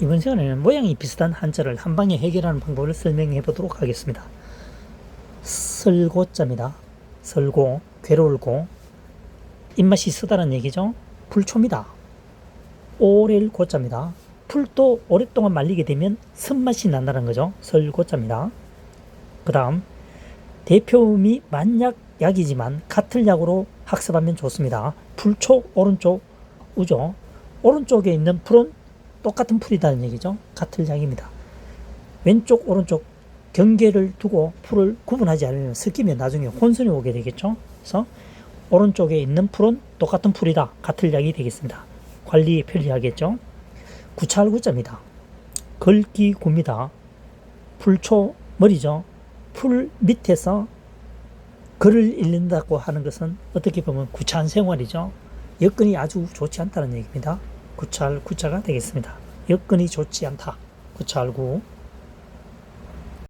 이번 시간에는 모양이 비슷한 한자를 한 방에 해결하는 방법을 설명해 보도록 하겠습니다. 설고자입니다. 설고, 괴로울고, 입맛이 쓰다는 얘기죠. 불초입니다. 오렐 고자입니다. 풀도 오랫동안 말리게 되면 쓴맛이 난다는 거죠. 설고자입니다. 그 다음, 대표음이 만약 약이지만 같은 약으로 학습하면 좋습니다. 풀초, 오른쪽, 우죠. 오른쪽에 있는 풀은 똑같은 풀이다는 얘기죠. 같은 약입니다. 왼쪽, 오른쪽 경계를 두고 풀을 구분하지 않으면 섞이면 나중에 혼선이 오게 되겠죠. 그래서 오른쪽에 있는 풀은 똑같은 풀이다. 같은 약이 되겠습니다. 관리에 편리하겠죠. 구찰구자입니다. 걸기구입니다. 풀초 머리죠. 풀 밑에서 글을 읽는다고 하는 것은 어떻게 보면 구차한 생활이죠. 여건이 아주 좋지 않다는 얘기입니다. 구찰 구자가 되겠습니다. 여건이 좋지 않다. 구찰구